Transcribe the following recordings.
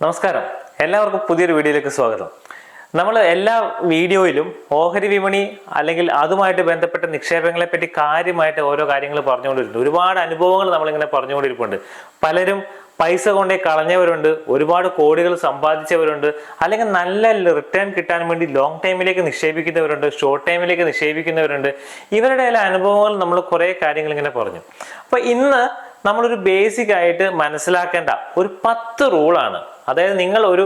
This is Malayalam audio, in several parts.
നമസ്കാരം. എല്ലാവർക്കും പുതിയൊരു വീഡിയോയിലേക്ക് സ്വാഗതം. നമ്മൾ എല്ലാ വീഡിയോയിലും ഓഹരി വിപണി അല്ലെങ്കിൽ അതുമായിട്ട് ബന്ധപ്പെട്ട നിക്ഷേപങ്ങളെ പറ്റി കാര്യമായിട്ട് ഓരോ കാര്യങ്ങൾ പറഞ്ഞുകൊണ്ടിരുന്നു ഒരുപാട് അനുഭവങ്ങൾ നമ്മളിങ്ങനെ പറഞ്ഞുകൊണ്ടിരിപ്പുണ്ട് പലരും പൈസ കൊണ്ടേ കളഞ്ഞവരുണ്ട് ഒരുപാട് കോടികൾ സമ്പാദിച്ചവരുണ്ട് അല്ലെങ്കിൽ നല്ല റിട്ടേൺ കിട്ടാൻ വേണ്ടി ലോങ് ടൈമിലേക്ക് നിക്ഷേപിക്കുന്നവരുണ്ട് ഷോർട്ട് ടൈമിലേക്ക് നിക്ഷേപിക്കുന്നവരുണ്ട്. ഇവരുടെ എല്ലാ അനുഭവങ്ങൾ നമ്മൾ കുറേ കാര്യങ്ങൾ ഇങ്ങനെ പറഞ്ഞു. അപ്പോൾ ഇന്ന് നമ്മളൊരു ബേസിക് ആയിട്ട് മനസ്സിലാക്കേണ്ട ഒരു പത്ത് റൂളാണ് അതായത് നിങ്ങൾ ഒരു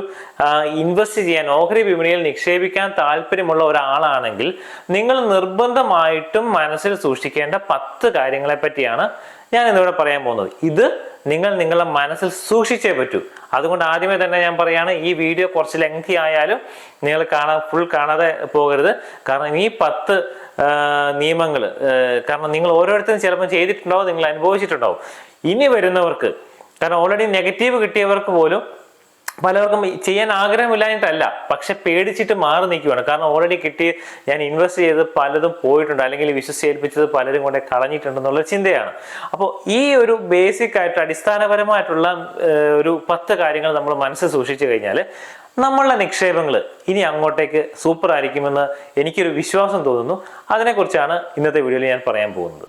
ഇൻവെസ്റ്റ് ചെയ്യാൻ ഓഹരി വിപണിയിൽ നിക്ഷേപിക്കാൻ താല്പര്യമുള്ള ഒരാളാണെങ്കിൽ നിങ്ങൾ നിർബന്ധമായിട്ടും മനസ്സിൽ സൂക്ഷിക്കേണ്ട പത്ത് കാര്യങ്ങളെ പറ്റിയാണ് ഞാൻ ഇന്നിവിടെ പറയാൻ പോകുന്നത്. ഇത് നിങ്ങൾ നിങ്ങളുടെ മനസ്സിൽ സൂക്ഷിച്ചേ പറ്റൂ. അതുകൊണ്ട് ആദ്യമേ തന്നെ ഞാൻ പറയാണ് ഈ വീഡിയോ കുറച്ച് ലെങ്തി ആയാലും നിങ്ങൾ കാണാൻ ഫുൾ കാണാതെ പോകരുത്. കാരണം ഈ പത്ത് നിയമങ്ങൾ കാരണം നിങ്ങൾ ഓരോരുത്തരും ചിലപ്പോൾ ചെയ്തിട്ടുണ്ടാവും നിങ്ങൾ അനുഭവിച്ചിട്ടുണ്ടാവും. ഇനി വരുന്നവർക്ക് കാരണം ഓൾറെഡി നെഗറ്റീവ് കിട്ടിയവർക്ക് പോലും പലർക്കും ചെയ്യാൻ ആഗ്രഹമില്ലാഞ്ഞിട്ടല്ല പക്ഷെ പേടിച്ചിട്ട് മാറി നിൽക്കുകയാണ് കാരണം ഓൾറെഡി കിട്ടി ഞാൻ ഇൻവെസ്റ്റ് ചെയ്ത് പലതും പോയിട്ടുണ്ട് അല്ലെങ്കിൽ വിശ്വസിച്ചേൽപ്പിച്ചത് പലരും കൊണ്ട് കളഞ്ഞിട്ടുണ്ടെന്നുള്ള ചിന്തയാണ്. അപ്പോൾ ഈ ഒരു ബേസിക് ആയിട്ട് അടിസ്ഥാനപരമായിട്ടുള്ള ഒരു പത്ത് കാര്യങ്ങൾ നമ്മൾ മനസ്സിൽ സൂക്ഷിച്ചു കഴിഞ്ഞാൽ നമ്മളുടെ നിക്ഷേപങ്ങൾ ഇനി അങ്ങോട്ടേക്ക് സൂപ്പർ ആയിരിക്കുമെന്ന് എനിക്കൊരു വിശ്വാസം തോന്നുന്നു. അതിനെക്കുറിച്ചാണ് ഇന്നത്തെ വീഡിയോയിൽ ഞാൻ പറയാൻ പോകുന്നത്.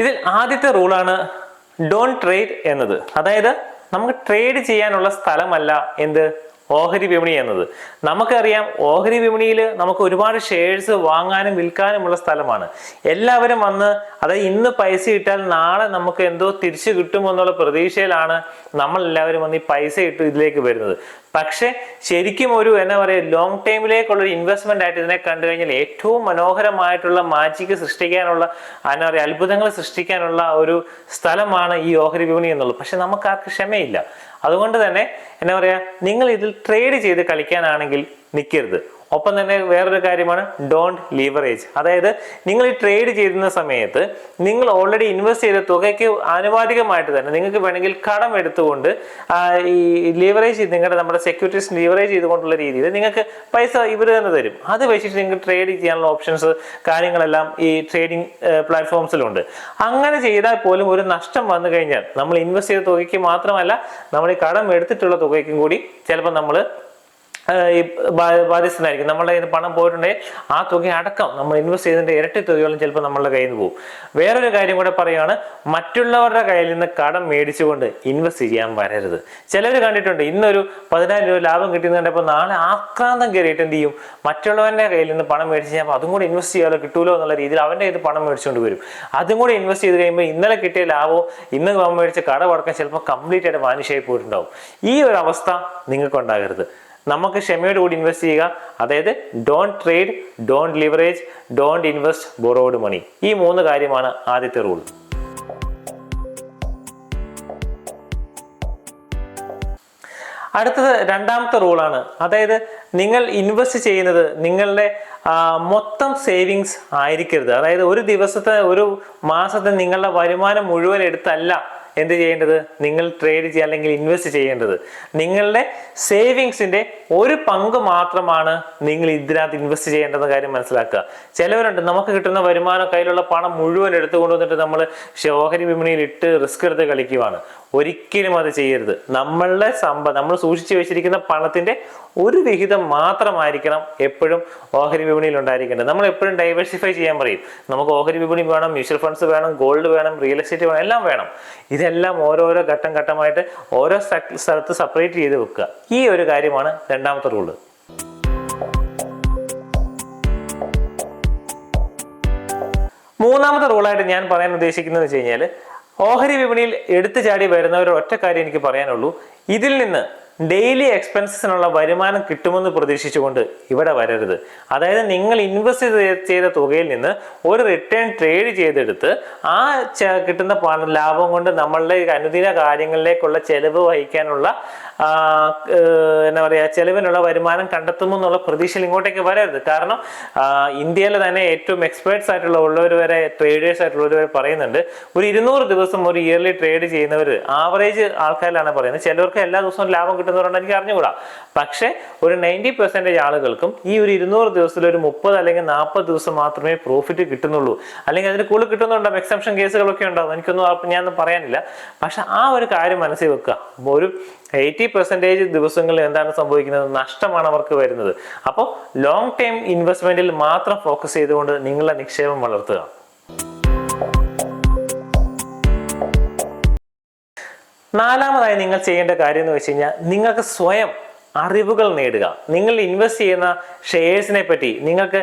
ഇതിൽ ആദ്യത്തെ റൂളാണ് ഡോൺ ട്രേഡ് എന്നത്. അതായത് നമുക്ക് ട്രേഡ് ചെയ്യാനുള്ള സ്ഥലമല്ല എന്ത്? ഓഹരി വിപണി എന്നത്. നമുക്കറിയാം ഓഹരി വിപണിയിൽ നമുക്ക് ഒരുപാട് ഷെയർസ് വാങ്ങാനും വിൽക്കാനുമുള്ള സ്ഥലമാണ്. എല്ലാവരും വന്ന് അതായത് ഇന്ന് പൈസ ഇട്ടാൽ നാളെ നമുക്ക് എന്തോ തിരിച്ചു കിട്ടുമെന്നുള്ള പ്രതീക്ഷയിലാണ് നമ്മൾ എല്ലാവരും വന്ന് ഈ പൈസ ഇട്ട് ഇതിലേക്ക് വരുന്നത്. പക്ഷെ ശരിക്കും ഒരു എന്താ പറയുക ലോങ് ടൈമിലേക്കുള്ള ഒരു ഇൻവെസ്റ്റ്മെന്റ് ആയിട്ട് ഇതിനെ കണ്ടു കഴിഞ്ഞാൽ ഏറ്റവും മനോഹരമായിട്ടുള്ള മാജിക്ക് സൃഷ്ടിക്കാനുള്ള എന്താ പറയുക അത്ഭുതങ്ങൾ സൃഷ്ടിക്കാനുള്ള ഒരു സ്ഥലമാണ് ഈ ഓഹരി വിപണി എന്നുള്ളത്. പക്ഷെ നമുക്ക് ആർക്ക് ക്ഷമയില്ല. അതുകൊണ്ട് തന്നെ എന്താ പറയുക നിങ്ങൾ ഇതിൽ ട്രേഡ് ചെയ്ത് കളിക്കാനാണെങ്കിൽ നിൽക്കരുത് ഒപ്പം തന്നെ വേറൊരു കാര്യമാണ് ഡോണ്ട് ലീവറേജ് അതായത് നിങ്ങൾ ഈ ട്രേഡ് ചെയ്യുന്ന സമയത്ത് നിങ്ങൾ ഓൾറെഡി ഇൻവെസ്റ്റ് ചെയ്ത തുകയ്ക്ക് ആനുപാതികമായിട്ട് തന്നെ നിങ്ങൾക്ക് വേണമെങ്കിൽ കടം എടുത്തുകൊണ്ട് ഈ ലീവറേജ് നിങ്ങളുടെ നമ്മുടെ സെക്യൂരിറ്റീസ് ലീവറേജ് ചെയ്തുകൊണ്ടുള്ള രീതിയിൽ നിങ്ങൾക്ക് പൈസ ഇവർ തന്നെ തരും. അത് വെച്ചിട്ട് നിങ്ങൾക്ക് ട്രേഡ് ചെയ്യാനുള്ള ഓപ്ഷൻസ് കാര്യങ്ങളെല്ലാം ഈ ട്രേഡിംഗ് പ്ലാറ്റ്ഫോംസിലുണ്ട് അങ്ങനെ ചെയ്താൽ പോലും ഒരു നഷ്ടം വന്നു കഴിഞ്ഞാൽ നമ്മൾ ഇൻവെസ്റ്റ് ചെയ്ത തുകയ്ക്ക് മാത്രമല്ല നമ്മൾ ഈ കടം എടുത്തിട്ടുള്ള തുകയ്ക്കും കൂടി ചിലപ്പോൾ നമ്മൾ ബാധ്യസ്ഥനായിരിക്കും. നമ്മളുടെ കയ്യിൽ പണം പോയിട്ടുണ്ടെങ്കിൽ ആ തുക അടക്കം നമ്മൾ ഇൻവെസ്റ്റ് ചെയ്തതിന്റെ ഇരട്ടി തുകയോളം ചിലപ്പോൾ നമ്മളുടെ കയ്യിൽ നിന്ന് പോകും. വേറൊരു കാര്യം കൂടെ പറയുകയാണ് മറ്റുള്ളവരുടെ കയ്യിൽ നിന്ന് കടം മേടിച്ചുകൊണ്ട് ഇൻവെസ്റ്റ് ചെയ്യാൻ വരരുത്. ചിലർ കണ്ടിട്ടുണ്ട് ഇന്നൊരു പതിനായിരം രൂപ ലാഭം കിട്ടിയെന്ന് കണ്ടപ്പോൾ നാളെ ആക്രാന്തം കയറിയിട്ട് എന്ത് ചെയ്യും? മറ്റുള്ളവന്റെ കയ്യിൽ നിന്ന് പണം മേടിച്ച് കഴിഞ്ഞാൽ അതും കൂടി ഇൻവെസ്റ്റ് ചെയ്യാതെ കിട്ടുമല്ലോ എന്നുള്ള രീതിയിൽ അവന്റെ കയ്യിൽ പണം മേടിച്ചുകൊണ്ട് വരും. അതും കൂടി ഇൻവെസ്റ്റ് ചെയ്ത് കഴിയുമ്പോൾ ഇന്നലെ കിട്ടിയ ലാഭവും ഇന്ന് മേടിച്ച അടക്കം ചിലപ്പോൾ കംപ്ലീറ്റ് ആയിട്ട് വാനിഷായി പോയിട്ടുണ്ടാവും. ഈ ഒരു അവസ്ഥ നിങ്ങൾക്ക് ഉണ്ടാകരുത് നമുക്ക് ക്ഷമയോട് കൂടി ഇൻവെസ്റ്റ് ചെയ്യുക. അതായത് don't trade don't leverage don't invest borrowed money ഈ മൂന്ന് കാര്യമാണ് ആദ്യത്തെ റൂൾ അടുത്തത് രണ്ടാമത്തെ റൂളാണ് അതായത് നിങ്ങൾ ഇൻവെസ്റ്റ് ചെയ്യുന്നത് നിങ്ങളുടെ മൊത്തം സേവിങ്സ് ആയിരിക്കരുത്. അതായത് ഒരു ദിവസത്തെ ഒരു മാസത്തെ നിങ്ങളുടെ വരുമാനം മുഴുവൻ എടുത്തല്ല. എന്ത് ചെയ്യേണ്ടത്? നിങ്ങൾ ട്രേഡ് ചെയ്യുക അല്ലെങ്കിൽ ഇൻവെസ്റ്റ് ചെയ്യേണ്ടത്. നിങ്ങളുടെ സേവിങ്സിന്റെ ഒരു പങ്ക് മാത്രമാണ് നിങ്ങൾ ഇതിനകത്ത് ഇൻവെസ്റ്റ് ചെയ്യേണ്ടെന്ന കാര്യം മനസ്സിലാക്കുക. ചിലവരുണ്ട് നമുക്ക് കിട്ടുന്ന വരുമാനം കയ്യിലുള്ള പണം മുഴുവൻ എടുത്തു കൊണ്ടുവന്നിട്ട് നമ്മൾ ഓഹരി വിപണിയിൽ ഇട്ട് റിസ്ക് എടുത്ത് കളിക്കുവാണ്. ഒരിക്കലും അത് ചെയ്യരുത്. നമ്മളുടെ സമ്പ നമ്മൾ സൂക്ഷിച്ചു വെച്ചിരിക്കുന്ന പണത്തിന്റെ ഒരു വിഹിതം മാത്രമായിരിക്കണം എപ്പോഴും ഓഹരി വിപണിയിൽ ഉണ്ടായിരിക്കേണ്ടത്. നമ്മൾ എപ്പോഴും ഡൈവേഴ്സിഫൈ ചെയ്യാൻ പറയും. നമുക്ക് ഓഹരി വിപണി വേണം മ്യൂച്വൽ ഫണ്ട്സ് വേണം ഗോൾഡ് വേണം റിയൽ എസ്റ്റേറ്റ് വേണം എല്ലാം വേണം. ഇതെല്ലാം ഓരോരോ ഘട്ടം ഘട്ടമായിട്ട് ഓരോ സ്ഥ- സ്ഥലത്ത് സെപ്പറേറ്റ് ചെയ്ത് വെക്കുക. ഈ ഒരു കാര്യമാണ് രണ്ടാമത്തെ റൂൾ മൂന്നാമത്തെ റൂളായിട്ട് ഞാൻ പറയാൻ ഉദ്ദേശിക്കുന്നത് വെച്ച് കഴിഞ്ഞാൽ ഓഹരി വിപണിയിൽ എടുത്തു ചാടി വരുന്നവരുടെ ഒറ്റ കാര്യം എനിക്ക് പറയാനുള്ളൂ. ഇതിൽ നിന്ന് ഡെയിലി എക്സ്പെൻസസിനുള്ള വരുമാനം കിട്ടുമെന്ന് പ്രതീക്ഷിച്ചുകൊണ്ട് ഇവിടെ വരരുത്. അതായത് നിങ്ങൾ ഇൻവെസ്റ്റ് ചെയ്ത തുകയിൽ നിന്ന് ഒരു റിട്ടേൺ ട്രേഡ് ചെയ്തെടുത്ത് ആ കിട്ടുന്ന പണം ലാഭം കൊണ്ട് നമ്മളുടെ അനുദിന കാര്യങ്ങളിലേക്കുള്ള ചെലവ് വഹിക്കാനുള്ള എന്താ പറയുക ചെലവിനുള്ള വരുമാനം കണ്ടെത്തുമോ എന്നുള്ള പ്രതീക്ഷയിൽ ഇങ്ങോട്ടേക്ക് വരരുത്. കാരണം ഇന്ത്യയിലെ തന്നെ ഏറ്റവും എക്സ്പേർട്സ് ആയിട്ടുള്ള ഉള്ളവർ വരെ ട്രേഡേഴ്സ് ആയിട്ടുള്ളവർ വരെ പറയുന്നുണ്ട്. ഒരു ഇരുന്നൂറ് ദിവസം ഒരു ഇയർലി ട്രേഡ് ചെയ്യുന്നവർ ആവറേജ് ആൾക്കാരിലാണ് പറയുന്നത്. ചിലവർക്ക് എല്ലാ ദിവസവും ലാഭം കിട്ടുന്നവരുണ്ട് എനിക്ക് അറിഞ്ഞുകൂടാ. പക്ഷേ ഒരു നയന്റി പെർസെന്റേജ് ആളുകൾക്കും ഈ ഒരു ഇരുന്നൂറ് ദിവസത്തിൽ ഒരു മുപ്പത് അല്ലെങ്കിൽ നാൽപ്പത് ദിവസം മാത്രമേ പ്രോഫിറ്റ് കിട്ടുന്നുള്ളൂ. അല്ലെങ്കിൽ അതിന് കൂടുതൽ കിട്ടുന്നുണ്ടാവും എക്സംഷൻ കേസുകളൊക്കെ ഉണ്ടാവും. എനിക്കൊന്നും ഞാനൊന്നും പറയാനില്ല. പക്ഷെ ആ ഒരു കാര്യം മനസ്സിൽ വെക്കുക. ഒരു എയ്റ്റി പെർസെന്റേജ് ദിവസങ്ങളിൽ എന്താണ് സംഭവിക്കുന്നത്? നഷ്ടമാണ് അവർക്ക് വരുന്നത്. അപ്പോൾ ലോങ് ടൈം ഇൻവെസ്റ്റ്മെന്റിൽ മാത്രം ഫോക്കസ് ചെയ്തുകൊണ്ട് നിങ്ങളുടെ നിക്ഷേപം വളർത്തുക. നാലാമതായി നിങ്ങൾ ചെയ്യേണ്ട കാര്യം എന്ന് വെച്ച് കഴിഞ്ഞാൽ നിങ്ങൾക്ക് സ്വയം അറിവുകൾ നേടുക. നിങ്ങൾ ഇൻവെസ്റ്റ് ചെയ്യുന്ന ഷെയർസിനെ പറ്റി നിങ്ങൾക്ക്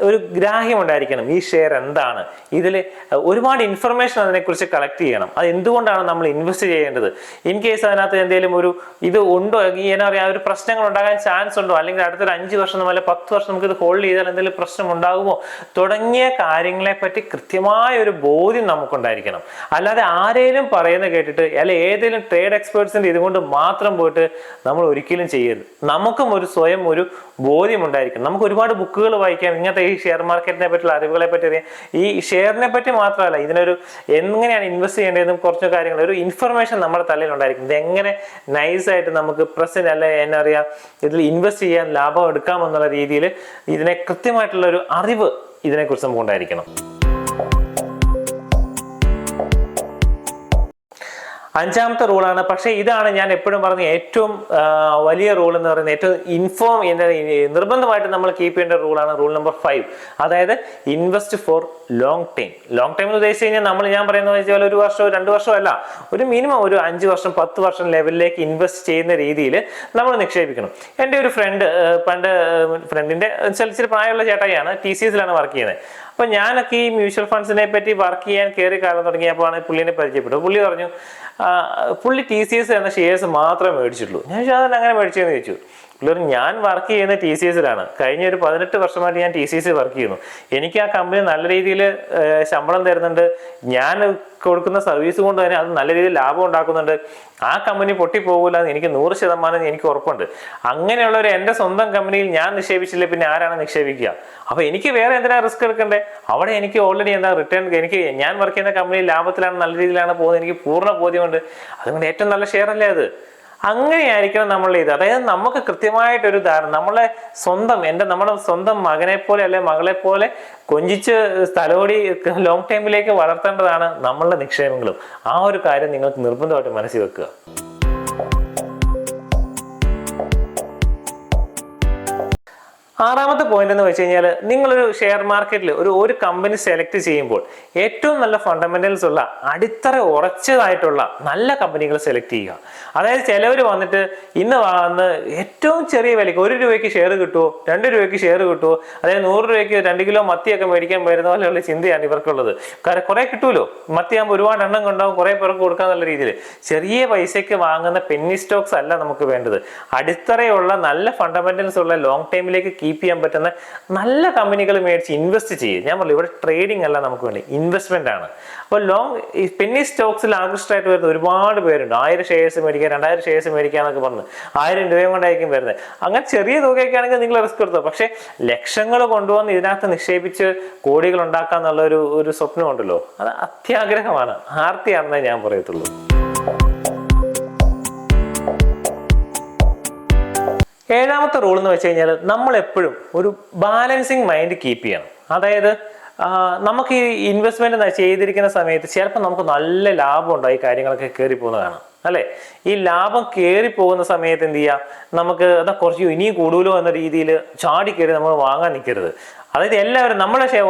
ഒരു ഗ്രാഹ്യം ഉണ്ടായിരിക്കണം. ഈ ഷെയർ എന്താണ്? ഇതിൽ ഒരുപാട് ഇൻഫർമേഷൻ അതിനെക്കുറിച്ച് കളക്ട് ചെയ്യണം. അത് എന്തുകൊണ്ടാണ് നമ്മൾ ഇൻവെസ്റ്റ് ചെയ്യേണ്ടത്? ഇൻ കേസ് അതിനകത്ത് എന്തെങ്കിലും ഒരു ഇത് ഉണ്ടോ? ഈ എന്നാ പറയുക ഒരു പ്രശ്നങ്ങൾ ഉണ്ടാകാൻ ചാൻസ് ഉണ്ടോ? അല്ലെങ്കിൽ അടുത്തൊരു അഞ്ച് വർഷം അല്ലെങ്കിൽ പത്ത് വർഷം നമുക്ക് ഇത് ഹോൾഡ് ചെയ്താൽ എന്തെങ്കിലും പ്രശ്നം ഉണ്ടാകുമോ? തുടങ്ങിയ കാര്യങ്ങളെ പറ്റി കൃത്യമായ ഒരു ബോധ്യം നമുക്കുണ്ടായിരിക്കണം. അല്ലാതെ ആരേലും പറയുന്നത് കേട്ടിട്ട് അല്ലെ ഏതെങ്കിലും ട്രേഡ് എക്സ്പേർട്സിന്റെ ഇതുകൊണ്ട് മാത്രം പോയിട്ട് നമ്മൾ ഒരിക്കലും ചെയ്യരുത് നമുക്കും ഒരു സ്വയം ഒരു ബോധ്യം ഉണ്ടായിരിക്കും നമുക്ക് ഒരുപാട് ബുക്കുകൾ വായിക്കാം ഇങ്ങനത്തെ ഈ ഷെയർ മാർക്കറ്റിനെ പറ്റിയുള്ള അറിവുകളെ പറ്റി അറിയാം ഈ ഷെയറിനെ പറ്റി മാത്രമല്ല ഇതിനൊരു എങ്ങനെയാണ് ഇൻവെസ്റ്റ് ചെയ്യേണ്ടതെന്നും കുറച്ച് കാര്യങ്ങൾ ഒരു ഇൻഫർമേഷൻ നമ്മുടെ തലയിൽ ഉണ്ടായിരിക്കും ഇത് എങ്ങനെ നൈസായിട്ട് നമുക്ക് പ്രസന്റ് അല്ലെ എന്നാ പറയാ ഇതിൽ ഇൻവെസ്റ്റ് ചെയ്യാൻ ലാഭം എടുക്കാം എന്നുള്ള രീതിയിൽ ഇതിനെ കൃത്യമായിട്ടുള്ള ഒരു അറിവ് ഇതിനെക്കുറിച്ച് നമുക്ക് ഉണ്ടായിരിക്കണം അഞ്ചാമത്തെ റൂളാണ്. പക്ഷേ ഇതാണ് ഞാൻ എപ്പോഴും പറഞ്ഞ ഏറ്റവും വലിയ റൂൾ എന്ന് പറയുന്നത് ഏറ്റവും ഇൻഫോം നിർബന്ധമായിട്ട് നമ്മൾ കീപ്പ് ചെയ്യേണ്ട റൂളാണ് റൂൾ നമ്പർ ഫൈവ് അതായത് invest for long time long time എന്ന് ഉദ്ദേശിച്ച് കഴിഞ്ഞാൽ നമ്മൾ ഞാൻ പറയുന്നത് വെച്ചാൽ ഒരു വർഷമോ രണ്ട് വർഷമോ അല്ല ഒരു മിനിമം ഒരു അഞ്ച് വർഷം പത്ത് വർഷം ലെവലിലേക്ക് ഇൻവെസ്റ്റ് ചെയ്യുന്ന രീതിയിൽ നമ്മൾ നിക്ഷേപിക്കണം. എന്റെ ഒരു ഫ്രണ്ട് പണ്ട് ഫ്രണ്ടിന്റെ ചില പ്രായമുള്ള ചേട്ടായിയാണ് ടി സി എസിലാണ് വർക്ക് ചെയ്യുന്നത്. അപ്പൊ ഞാനൊക്കെ ഈ മ്യൂച്വൽ ഫണ്ട്സിനെ പറ്റി വർക്ക് ചെയ്യാൻ കയറി കാലം തുടങ്ങിയപ്പോഴാണ് പുള്ളിനെ പരിചയപ്പെട്ടു പുള്ളി പറഞ്ഞു പുള്ളി ടി സി എസ് എന്ന ഷെയർസ് മാത്രമേ മേടിച്ചിട്ടുള്ളൂ. ഞാൻ അതെന്നെ അങ്ങനെ മേടിച്ചതെന്ന് ചോദിച്ചു? പുള്ളി പറഞ്ഞു ഞാൻ വർക്ക് ചെയ്യുന്ന ടി സി എസിലാണ് കഴിഞ്ഞ ഒരു പതിനെട്ട് വർഷമായിട്ട് ഞാൻ ടി സി എസ് വർക്ക് ചെയ്യുന്നു. എനിക്ക് ആ കമ്പനി നല്ല രീതിയിൽ ശമ്പളം തരുന്നുണ്ട്. ഞാൻ കൊടുക്കുന്ന സർവീസ് കൊണ്ട് തന്നെ അത് നല്ല രീതിയിൽ ലാഭം ഉണ്ടാക്കുന്നുണ്ട്. ആ കമ്പനി പൊട്ടിപ്പോകില്ല എന്ന് എനിക്ക് നൂറ് ശതമാനം എനിക്ക് ഉറപ്പുണ്ട്. അങ്ങനെയുള്ള ഒരു എന്റെ സ്വന്തം കമ്പനിയിൽ ഞാൻ നിക്ഷേപിച്ചില്ല പിന്നെ ആരാണ് നിക്ഷേപിക്കുക? അപ്പോൾ എനിക്ക് വേറെ എന്തിനാ റിസ്ക് എടുക്കണ്ടേ? അവിടെ എനിക്ക് ഓൾറെഡി എന്താ റിട്ടേൺ എനിക്ക് ഞാൻ വർക്ക് ചെയ്യുന്ന കമ്പനി ലാഭത്തിലാണ് നല്ല രീതിയിലാണ് പോകുന്നത്. എനിക്ക് പൂർണ ബോധ്യമുണ്ട്. അതുകൊണ്ട് ഏറ്റവും നല്ല ഷെയർ അല്ലേ അത്? അങ്ങനെയായിരിക്കണം നമ്മൾ ഇത്. അതായത് നമുക്ക് കൃത്യമായിട്ടൊരു ധാരണ നമ്മളെ സ്വന്തം എന്റെ നമ്മുടെ സ്വന്തം മകനെ പോലെ അല്ലെ മകളെ പോലെ കൊഞ്ചിച്ച് സ്ഥലോടി ലോങ് ടൈമിലേക്ക് വളർത്തേണ്ടതാണ് നമ്മളുടെ നിക്ഷേപങ്ങളും. ആ ഒരു കാര്യം നിങ്ങൾക്ക് നിർബന്ധമായിട്ട് മനസ്സിൽ വെക്കുക. ആറാമത്തെ പോയിന്റ് എന്ന് വെച്ച് കഴിഞ്ഞാൽ നിങ്ങളൊരു ഷെയർ മാർക്കറ്റിൽ ഒരു ഒരു കമ്പനി സെലക്ട് ചെയ്യുമ്പോൾ ഏറ്റവും നല്ല ഫണ്ടമെന്റൽസ് ഉള്ള അടിത്തറ ഉറച്ചതായിട്ടുള്ള നല്ല കമ്പനികൾ സെലക്ട് ചെയ്യുക. അതായത് ചിലവർ വന്നിട്ട് ഇന്ന് വന്ന് ഏറ്റവും ചെറിയ വിലയ്ക്ക് ഒരു രൂപയ്ക്ക് ഷെയർ കിട്ടുമോ രണ്ട് രൂപയ്ക്ക് ഷെയർ കിട്ടുമോ അതായത് നൂറ് രൂപയ്ക്ക് രണ്ട് കിലോ മത്തിയൊക്കെ മേടിക്കാൻ വരുന്ന പോലെയുള്ള ചിന്തയാണ് ഇവർക്കുള്ളത്. കാരണം കുറെ കിട്ടുമല്ലോ മത്തിയാകുമ്പോൾ ഒരുപാട് എണ്ണം കൊണ്ടാവും കുറെ പേർക്ക് കൊടുക്കാൻ നല്ല രീതിയിൽ ചെറിയ പൈസയ്ക്ക് വാങ്ങുന്ന പെന്നി സ്റ്റോക്സ് അല്ല നമുക്ക് വേണ്ടത്. അടിത്തറയുള്ള നല്ല ഫണ്ടമെന്റൽസ് ഉള്ള ലോങ് ടൈമിലേക്ക് കീപ്പ് ചെയ്യാൻ പറ്റുന്ന നല്ല കമ്പനികൾ മേടിച്ച് ഇൻവെസ്റ്റ് ചെയ്യുക ഞാൻ പറഞ്ഞു ഇവിടെ ട്രേഡിംഗ് അല്ല നമുക്ക് വേണ്ടി ഇൻവെസ്റ്റ്മെന്റ് ആണ്. അപ്പോൾ ലോങ് ഈ പെന്നി സ്റ്റോക്സിൽ ആകൃഷ്ടമായിട്ട് വരുന്ന ഒരുപാട് പേരുണ്ട്. ആയിരം ഷെയർസ് മേടിക്കുക രണ്ടായിരം ഷെയർസ് മേടിക്കുക എന്നൊക്കെ പറഞ്ഞു. ആയിരം രൂപയും കൊണ്ടായിരിക്കും വരുന്നത്. അങ്ങനെ ചെറിയ തുകയൊക്കെ ആണെങ്കിൽ നിങ്ങൾ റിസ്ക് എടുത്തോ. പക്ഷേ ലക്ഷങ്ങൾ കൊണ്ടുവന്ന് ഇതിനകത്ത് നിക്ഷേപിച്ച് കോടികൾ ഉണ്ടാക്കുക എന്നുള്ള ഒരു ഒരു സ്വപ്നമുണ്ടല്ലോ. അത് അത്യാഗ്രഹമാണ്. ആർത്തിയാണെന്നേ ഞാൻ പറയത്തുള്ളൂ. ഏഴാമത്തെ റൂൾ എന്ന് വെച്ച് കഴിഞ്ഞാൽ നമ്മൾ എപ്പോഴും ഒരു ബാലൻസിങ് മൈൻഡ് കീപ്പ് ചെയ്യണം. അതായത് നമുക്ക് ഈ ഇൻവെസ്റ്റ്മെന്റ് ചെയ്തിരിക്കുന്ന സമയത്ത് ചിലപ്പോൾ നമുക്ക് നല്ല ലാഭം ഉണ്ടായി കാര്യങ്ങളൊക്കെ കയറി പോകുന്നത് കാണാം അല്ലേ? ഈ ലാഭം കയറി പോകുന്ന സമയത്ത് എന്ത് ചെയ്യാം? നമുക്ക് അതാ കുറച്ച് ഇനിയും കൂടുതലോ എന്ന രീതിയിൽ ചാടി കയറി നമ്മൾ വാങ്ങാൻ നിൽക്കരുത്. അതായത് എല്ലാവരും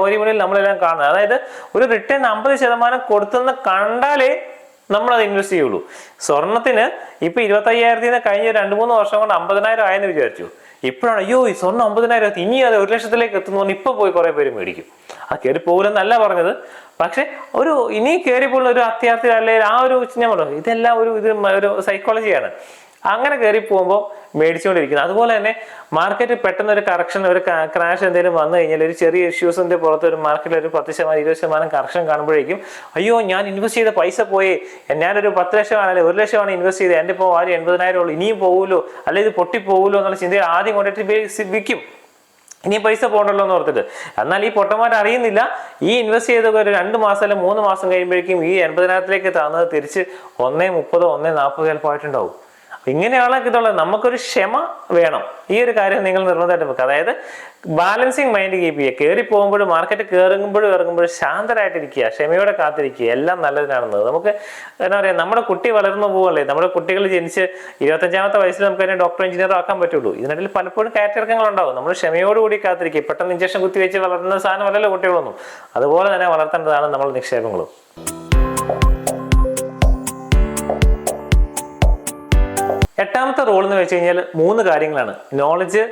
ഒരു മണിയിൽ നമ്മളെല്ലാം കാണുന്നത്. അതായത് ഒരു റിട്ടേൺ അമ്പത് ശതമാനം കൊടുത്തെന്ന് കണ്ടാലേ നമ്മൾ അത് ഇൻവെസ്റ്റ് ചെയ്യുള്ളൂ. സ്വർണത്തിന് ഇപ്പൊ ഇരുപത്തി നിന്ന് കഴിഞ്ഞ രണ്ട് മൂന്ന് വർഷം കൊണ്ട് അമ്പതിനായിരം ആയെന്ന് വിചാരിച്ചു. ഇപ്പോഴാണ് അയ്യോ ഈ സ്വർണം അമ്പതിനായിരം ഇനി അത് ഒരു ലക്ഷത്തിലേക്ക് എത്തുന്നു ഇപ്പൊ പോയി കുറെ പേര് മേടിക്കും. ആ കയറി പോകില്ലെന്നല്ല പറഞ്ഞത്. പക്ഷെ ഒരു ഇനി കയറി പോകുന്ന ഒരു അത്യാർത്ഥി അല്ലെങ്കിൽ ആ ഒരു ഞാൻ പറഞ്ഞു ഇതെല്ലാം ഒരു ഇത് ഒരു സൈക്കോളജിയാണ് അങ്ങനെ കയറി പോകുമ്പോൾ മേടിച്ചുകൊണ്ടിരിക്കുന്നത് അതുപോലെ തന്നെ മാർക്കറ്റ് പെട്ടെന്ന് ഒരു കറക്ഷൻ ഒരു ക്രാഷ് എന്തെങ്കിലും വന്നു കഴിഞ്ഞാൽ ഒരു ചെറിയ ഇഷ്യൂസിന്റെ പുറത്ത് ഒരു മാർക്കറ്റിൽ ഒരു പത്ത് ശതമാനം ഇരുപത് ശതമാനം കറക്ഷൻ കാണുമ്പോഴേക്കും അയ്യോ ഞാൻ ഇൻവെസ്റ്റ് ചെയ്ത പൈസ പോയി. ഞാനൊരു പത്ത് ലക്ഷമാണ് അല്ലെങ്കിൽ ഒരു ലക്ഷമാണ് ഇൻവെസ്റ്റ് ചെയ്തത്. എന്റെ ഇപ്പോൾ ആരും എൺപതിനായിരം ഉള്ളൂ. ഇനിയും പോകുമല്ലോ അല്ലെങ്കിൽ ഇത് പൊട്ടിപ്പോകുമല്ലോ എന്നുള്ള ചിന്തയിൽ ആദ്യം കൊണ്ടിട്ട് വിൽക്കും. ഇനി പൈസ പോകണ്ടല്ലോ എന്ന് ഓർത്തിട്ട്. എന്നാൽ ഈ പൊട്ടന്മാർ അറിയുന്നില്ല. ഈ ഇൻവെസ്റ്റ് ചെയ്ത ഒരു രണ്ട് മാസം അല്ലെങ്കിൽ മൂന്ന് മാസം കഴിയുമ്പോഴേക്കും ഈ എൺപതിനായിരത്തിലേക്ക് തന്നത് തിരിച്ച് ഒന്നേ മുപ്പതോ ഒന്നേ നാൽപ്പതോ ചിലപ്പോൾ ആയിട്ടുണ്ടാവും. ഇങ്ങനെയുള്ള ഇതുള്ളത് നമുക്കൊരു ക്ഷമ വേണം. ഈ ഒരു കാര്യം നിങ്ങൾ നിർബന്ധമായിട്ട് വെക്കുക. അതായത് ബാലൻസിങ് മൈൻഡ് കീപ്പ് ചെയ്യുക. കയറി പോകുമ്പോഴും മാർക്കറ്റ് കയറുമ്പോഴും ഇറങ്ങുമ്പോഴും ശാന്തരായിട്ടിരിക്കുക. ക്ഷമയോടെ കാത്തിരിക്കുക. എല്ലാം നല്ലതിനാണെന്നത് നമുക്ക് എന്താ പറയുക നമ്മുടെ കുട്ടി വളർന്നു പോകല്ലേ നമ്മുടെ കുട്ടികൾ ജനിച്ച് ഇരുപത്തഞ്ചാമത്തെ വയസ്സിൽ നമുക്ക് അതിനെ ഡോക്ടർ എഞ്ചിനീയർ ആക്കാൻ പറ്റുള്ളൂ. ഇതിനിടയിൽ പലപ്പോഴും കയറ്റിറക്കങ്ങൾ ഉണ്ടാവും നമ്മൾ ക്ഷമയോടുകൂടി കാത്തിരിക്കുക. പെട്ടെന്ന് ഇഞ്ചക്ഷൻ കുത്തിവെച്ച് വളർന്ന സാധനമല്ലല്ലോ കുട്ടികളൊന്നും. അതുപോലെ തന്നെ വളർത്തേണ്ടതാണ് നമ്മൾ നിക്ഷേപങ്ങളും. എട്ടാമത്തെ റോൾ എന്ന് വെച്ച് കഴിഞ്ഞാൽ മൂന്ന് കാര്യങ്ങളാണ്. നോളജ്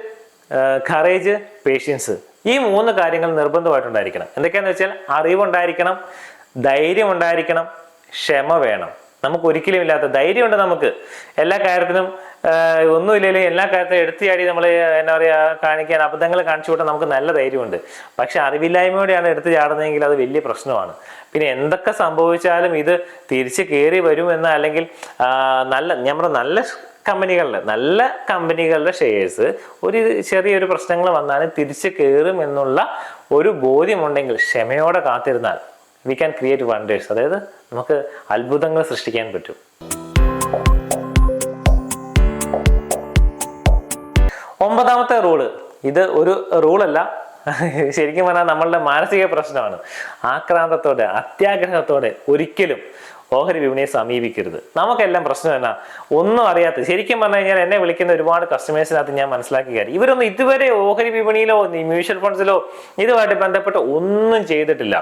കറേജ് പേഷ്യൻസ് ഈ മൂന്ന് കാര്യങ്ങൾ നിർബന്ധമായിട്ടുണ്ടായിരിക്കണം. എന്തൊക്കെയാന്ന് വെച്ചാൽ അറിവുണ്ടായിരിക്കണം ധൈര്യം ഉണ്ടായിരിക്കണം ക്ഷമ വേണം. നമുക്ക് ഒരിക്കലും ഇല്ലാത്ത ധൈര്യമുണ്ട് നമുക്ക്. എല്ലാ കാര്യത്തിനും ഒന്നുമില്ലെങ്കിലും എല്ലാ കാര്യത്തിലും എടുത്തിയാടി നമ്മൾ എന്താ പറയുക കാണിക്കാൻ അബദ്ധങ്ങൾ കാണിച്ചു കൂട്ടാൻ നമുക്ക് നല്ല ധൈര്യമുണ്ട്. പക്ഷെ അറിവില്ലായ്മയോടെയാണ് എടുത്തു ചാടുന്നതെങ്കിൽ അത് വലിയ പ്രശ്നമാണ്. പിന്നെ എന്തൊക്കെ സംഭവിച്ചാലും ഇത് തിരിച്ച് കയറി വരുമെന്ന് അല്ലെങ്കിൽ നല്ല നമ്മുടെ നല്ല കമ്പനികളുടെ നല്ല കമ്പനികളുടെ ഷെയർസ് ഒരു ചെറിയൊരു പ്രശ്നങ്ങൾ വന്നാൽ തിരിച്ച് കയറും എന്നുള്ള ഒരു ബോധ്യമുണ്ടെങ്കിൽ ക്ഷമയോടെ കാത്തിരുന്നാൽ വി ക്യാൻ ക്രിയേറ്റ് വണ്ടേഴ്സ് അതായത് നമുക്ക് അത്ഭുതങ്ങൾ സൃഷ്ടിക്കാൻ പറ്റും. ഒമ്പതാമത്തെ റൂൾ ഇത് ഒരു റൂളല്ല ശരിക്കും പറഞ്ഞാൽ നമ്മളുടെ മാനസിക പ്രശ്നമാണ്. ആക്രാന്തത്തോടെ അത്യാഗ്രഹത്തോടെ ഒരിക്കലും ഓഹരി വിപണിയെ സമീപിക്കരുത്. നമുക്കെല്ലാം പ്രശ്നം എന്നാ? ഒന്നും അറിയാത്ത ശരിക്കും പറഞ്ഞു കഴിഞ്ഞാൽ എന്നെ വിളിക്കുന്ന ഒരുപാട് കസ്റ്റമേഴ്സിനകത്ത് ഞാൻ മനസ്സിലാക്കി കാര്യം ഇവരൊന്നും ഇതുവരെ ഓഹരി വിപണിയിലോ മ്യൂച്വൽ ഫണ്ട്സിലോ ഇതുമായിട്ട് ബന്ധപ്പെട്ട് ഒന്നും ചെയ്തിട്ടില്ല.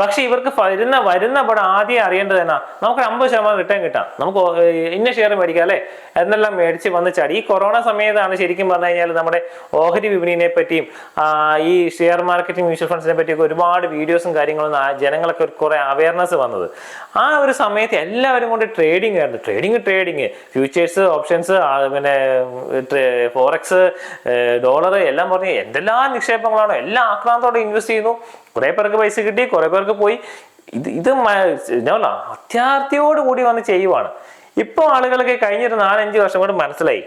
പക്ഷെ ഇവർക്ക് വരുന്ന വരുന്ന പടം ആദ്യം അറിയേണ്ടത് എന്നാ? നമുക്ക് അമ്പത് ശതമാനം റിട്ടേൺ കിട്ടാം. നമുക്ക് ഇന്ന ഷെയർ മേടിക്കാം അല്ലെ? എന്നെല്ലാം മേടിച്ച് വന്ന് ചാടി. ഈ കൊറോണ സമയത്താണ് ശരിക്കും പറഞ്ഞു കഴിഞ്ഞാൽ നമ്മുടെ ഓഹരി വിപണിയെ പറ്റിയും ഈ ഷെയർ മാർക്കറ്റിംഗ് മ്യൂച്വൽ ഫണ്ട്സിനെ പറ്റിയൊക്കെ ഒരുപാട് വീഡിയോസും കാര്യങ്ങളും ജനങ്ങളൊക്കെ കുറെ അവയർനെസ് വന്നത്. ആ ഒരു സമയത്ത് എല്ലാവരും കൊണ്ട് ട്രേഡിംഗ് ആയിരുന്നു. ട്രേഡിങ് ട്രേഡിങ് ഫ്യൂച്ചേഴ്സ് ഓപ്ഷൻസ് പിന്നെ ഫോറക്സ് ഡോളർ എല്ലാം പറഞ്ഞ്. എന്തെല്ലാം നിക്ഷേപങ്ങളാണോ? എല്ലാം ആക്രാന്തോടെ ഇൻവെസ്റ്റ് ചെയ്യുന്നു. കുറെ പേർക്ക് പൈസ കിട്ടി കുറെ പേർക്ക് പോയി. ഇത് ഇത് ഞാൻ അത്യാർത്ഥിയോട് കൂടി വന്ന് ചെയ്യുവാണ്. ഇപ്പോൾ ആളുകളൊക്കെ കഴിഞ്ഞൊരു നാലഞ്ച് വർഷം കൊണ്ട് മനസ്സിലായി.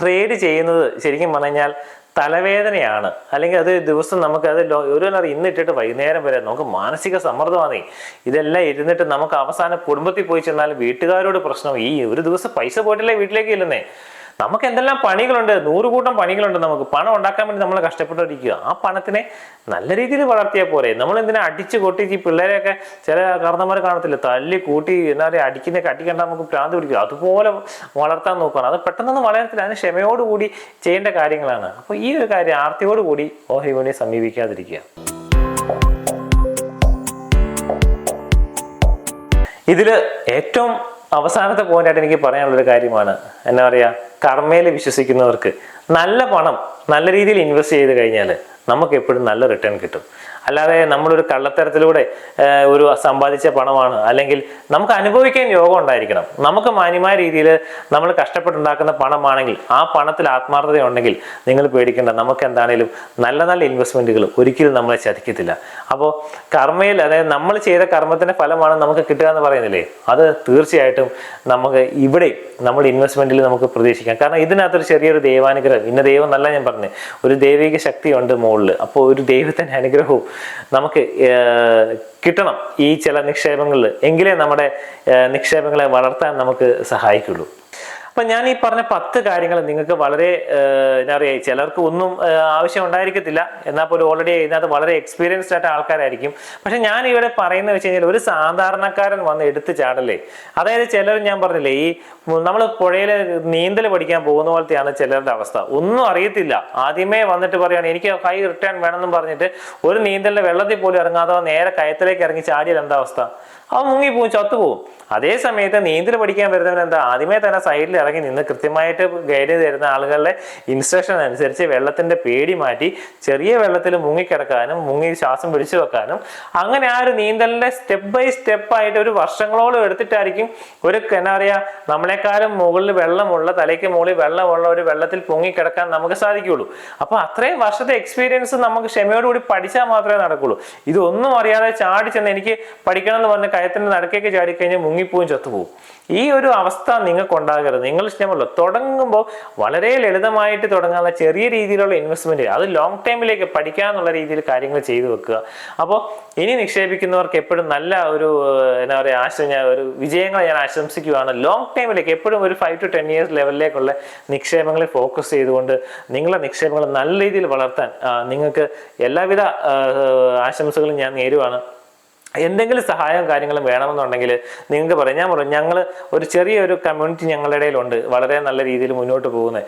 ട്രേഡ് ചെയ്യുന്നത് ശരിക്കും പറഞ്ഞു കഴിഞ്ഞാൽ തലവേദനയാണ്. അല്ലെങ്കിൽ അത് ദിവസം നമുക്ക് അത് ഒരു നേരം ഇന്നിട്ടിട്ട് വൈകുന്നേരം വരെ നമുക്ക് മാനസിക സമ്മർദ്ദമാണ് ഇതെല്ലാം ഇരുന്നിട്ട് നമുക്ക് അവസാനം കുടുംബത്തിൽ പോയി ചെന്നാൽ വീട്ടുകാരോട് പ്രശ്നം. ഈ ഒരു ദിവസം പൈസ പോയിട്ടില്ലേ വീട്ടിലേക്ക് ഇല്ലെന്നേ നമുക്ക് എന്തെല്ലാം പണികളുണ്ട്? നൂറുകൂട്ടം പണികളുണ്ട് നമുക്ക്. പണം ഉണ്ടാക്കാൻ വേണ്ടി നമ്മൾ കഷ്ടപ്പെട്ടിരിക്കുക ആ പണത്തിനെ നല്ല രീതിയിൽ വളർത്തിയാൽ പോരെ. നമ്മൾ എന്തിനാ അടിച്ച് കൊട്ടിച്ച് ഈ പിള്ളേരെയൊക്കെ ചില കാരണന്മാർ കാണത്തില്ല? തല്ലി കൂട്ടി എന്താ പറയുക അടിക്കുന്ന അടിക്കണ്ട നമുക്ക് ഭ്രാന്ത് പിടിക്കുക അതുപോലെ വളർത്താൻ നോക്കണം അത് പെട്ടെന്നൊന്നും വളരത്തില്ല. അതിന് ക്ഷമയോടുകൂടി ചെയ്യേണ്ട കാര്യങ്ങളാണ്. അപ്പോൾ ഈ ഒരു കാര്യം ആർത്തിയോടുകൂടി കൂടി വിപണിയെ സമീപിക്കാതിരിക്കുക. ഇതിൽ ഏറ്റവും അവസാനത്തെ പോയിന്റായിട്ട് എനിക്ക് പറയാനുള്ളൊരു കാര്യമാണ്. എന്നാ പറയുക കർമ്മയിൽ വിശ്വസിക്കുന്നവർക്ക് നല്ല പണം നല്ല രീതിയിൽ ഇൻവെസ്റ്റ് ചെയ്ത് കഴിഞ്ഞാൽ നമുക്ക് എപ്പോഴും നല്ല റിട്ടേൺ കിട്ടും. അല്ലാതെ നമ്മളൊരു കള്ളത്തരത്തിലൂടെ ഒരു സമ്പാദിച്ച പണമാണ്. അല്ലെങ്കിൽ നമുക്ക് അനുഭവിക്കാൻ യോഗം ഉണ്ടായിരിക്കണം. നമുക്ക് മാന്യമായ രീതിയിൽ നമ്മൾ കഷ്ടപ്പെട്ടുണ്ടാക്കുന്ന പണമാണെങ്കിൽ ആ പണത്തിൽ ആത്മാർത്ഥത ഉണ്ടെങ്കിൽ നിങ്ങൾ പേടിക്കേണ്ട. നമുക്ക് എന്താണേലും നല്ല നല്ല ഇൻവെസ്റ്റ്മെന്റുകൾ ഒരിക്കലും നമ്മളെ ചതിക്കത്തില്ല. അപ്പോൾ കർമ്മയിൽ അതായത് നമ്മൾ ചെയ്ത കർമ്മത്തിന്റെ ഫലമാണ് നമുക്ക് കിട്ടുക എന്ന് പറയുന്നില്ലേ? അത് തീർച്ചയായിട്ടും നമുക്ക് ഇവിടെ നമ്മൾ ഇൻവെസ്റ്റ്മെന്റിൽ നമുക്ക് പ്രതീക്ഷിക്കാം. കാരണം ഇതിനകത്തൊരു ചെറിയൊരു ദൈവാനുഗ്രഹം. ഇന്ന ദൈവം നല്ല ഞാൻ പറഞ്ഞു. ഒരു ദൈവിക ശക്തിയുണ്ട് മുകളിൽ അപ്പോൾ ഒരു ദൈവത്തിന്റെ അനുഗ്രഹവും നമുക്ക് കിട്ടണം ഈ ചില നിക്ഷേപങ്ങളിൽ. എങ്കിലേ നമ്മുടെ നിക്ഷേപങ്ങളെ വളർത്താൻ നമുക്ക് സഹായിക്കുള്ളൂ. അപ്പൊ ഞാൻ ഈ പറഞ്ഞ പത്ത് കാര്യങ്ങൾ നിങ്ങൾക്ക് വളരെ പറയുക ചിലർക്ക് ഒന്നും ആവശ്യം ഉണ്ടായിരിക്കത്തില്ല. എന്നാൽ പോലും ഓൾറെഡി ഇതിനകത്ത് വളരെ എക്സ്പീരിയൻസ്ഡ് ആയിട്ട് ആൾക്കാരായിരിക്കും. പക്ഷെ ഞാൻ ഇവിടെ പറയുന്നത് വെച്ച് കഴിഞ്ഞാൽ ഒരു സാധാരണക്കാരൻ വന്ന് എടുത്ത് ചാടല്ലേ? അതായത് ചിലർ ഞാൻ പറഞ്ഞില്ലേ ഈ നമ്മൾ പുഴയിൽ നീന്തൽ പഠിക്കാൻ പോകുന്ന പോലത്തെയാണ് ചിലരുടെ അവസ്ഥ. ഒന്നും അറിയത്തില്ല. ആദ്യമേ വന്നിട്ട് പറയുകയാണ് എനിക്ക് കൈ റിട്ടേൺ വേണമെന്നും പറഞ്ഞിട്ട് ഒരു നീന്തലിന്റെ വെള്ളത്തിൽ പോലും ഇറങ്ങാതെ നേരെ കയത്തിലേക്ക് ഇറങ്ങി ചാടിയാൽ എന്താ അവസ്ഥ? അവൻ മുങ്ങിപ്പോവും ചത്തുപോകും അതേ സമയത്ത് നീന്തൽ പഠിക്കാൻ വരുന്നവൻ എന്താ? ആദ്യമേ തന്നെ സൈഡിൽ ഇറങ്ങി നിന്ന് കൃത്യമായിട്ട് ഗൈഡ് തരുന്ന ആളുകളുടെ ഇൻസ്ട്രക്ഷൻ അനുസരിച്ച് വെള്ളത്തിന്റെ പേടി മാറ്റി ചെറിയ വെള്ളത്തിൽ മുങ്ങിക്കിടക്കാനും മുങ്ങി ശ്വാസം പിടിച്ചു വെക്കാനും അങ്ങനെ ആ ഒരു നീന്തലിന്റെ സ്റ്റെപ്പ് ബൈ സ്റ്റെപ്പ് ആയിട്ട് ഒരു വർഷങ്ങളോളം എടുത്തിട്ടായിരിക്കും ഒരു എന്നാ പറയാ നമ്മളെക്കാളും മുകളിൽ വെള്ളമുള്ള തലയ്ക്ക് മുകളിൽ വെള്ളമുള്ള ഒരു വെള്ളത്തിൽ പൊങ്ങിക്കിടക്കാൻ നമുക്ക് സാധിക്കുള്ളൂ അപ്പൊ അത്രയും വർഷത്തെ എക്സ്പീരിയൻസ് നമുക്ക് ക്ഷമയോടുകൂടി പഠിച്ചാൽ മാത്രമേ നടക്കുള്ളൂ ഇതൊന്നും അറിയാതെ ചാടി ചെന്ന് എനിക്ക് പഠിക്കണം എന്ന് പറഞ്ഞ് കയത്തിന്റെ നടക്കേക്ക് ചാടിക്കഴിഞ്ഞാൽ മുങ്ങിപ്പോവും ചത്തുപോകും ഈ ഒരു അവസ്ഥ നിങ്ങൾക്ക് ഉണ്ടാകരുത് നിങ്ങൾ ഇഷ്ടമല്ലോ തുടങ്ങുമ്പോൾ വളരെ ലളിതമായിട്ട് തുടങ്ങാനുള്ള ചെറിയ രീതിയിലുള്ള ഇൻവെസ്റ്റ്മെന്റ് അത് ലോങ് ടൈമിലേക്ക് പഠിക്കാന്നുള്ള രീതിയിൽ കാര്യങ്ങൾ ചെയ്തു വെക്കുക. അപ്പോൾ ഇനി നിക്ഷേപിക്കുന്നവർക്ക് എപ്പോഴും നല്ല ഒരു എന്താ പറയുക ആശ ഞാൻ ഒരു വിജയങ്ങൾ ഞാൻ ആശംസിക്കുകയാണ്. ലോങ് ടൈമിലേക്ക് എപ്പോഴും ഒരു ഫൈവ് ടു ടെൻ ഇയേഴ്സ് ലെവലിലേക്കുള്ള നിക്ഷേപങ്ങളെ ഫോക്കസ് ചെയ്തുകൊണ്ട് നിങ്ങളെ നിക്ഷേപങ്ങൾ നല്ല രീതിയിൽ വളർത്താൻ നിങ്ങൾക്ക് എല്ലാവിധ ആശംസകളും ഞാൻ നേരുവാണ്. എന്തെങ്കിലും സഹായവും കാര്യങ്ങളും വേണമെന്നുണ്ടെങ്കിൽ നിങ്ങൾക്ക് പറയാം. ഞാൻ പറഞ്ഞു ഞങ്ങൾ ഒരു ചെറിയൊരു കമ്മ്യൂണിറ്റി ഞങ്ങളുടെ ഇടയിലുണ്ട്. വളരെ നല്ല രീതിയിൽ മുന്നോട്ട് പോകുന്നത്.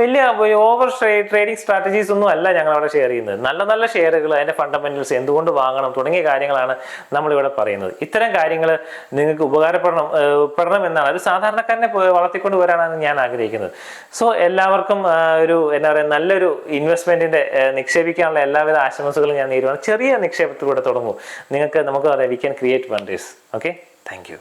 വലിയ ഓവർ ട്രേഡിംഗ് സ്ട്രാറ്റജീസ് ഒന്നും അല്ല ഞങ്ങൾ അവിടെ ഷെയർ ചെയ്യുന്നത്. നല്ല നല്ല ഷെയറുകൾ അതിന്റെ ഫണ്ടമെന്റൽസ് എന്തുകൊണ്ട് വാങ്ങണം തുടങ്ങിയ കാര്യങ്ങളാണ് നമ്മളിവിടെ പറയുന്നത്. ഇത്തരം കാര്യങ്ങൾ നിങ്ങൾക്ക് ഉപകാരപ്പെടണം പെടണം എന്നാണ്. ഒരു സാധാരണക്കാരനെ വളർത്തിക്കൊണ്ട് വരാനാണ് ഞാൻ ആഗ്രഹിക്കുന്നത്. സോ എല്ലാവർക്കും ഒരു എന്താ പറയുക നല്ലൊരു ഇൻവെസ്റ്റ്മെന്റിന്റെ നിക്ഷേപിക്കാനുള്ള എല്ലാവിധ ആശംസകളും ഞാൻ നേരുവാണ്. ചെറിയ നിക്ഷേപത്തിലൂടെ തുടങ്ങും. നിങ്ങൾക്ക് നമുക്ക് അറിയാം we can create wonders okay thank you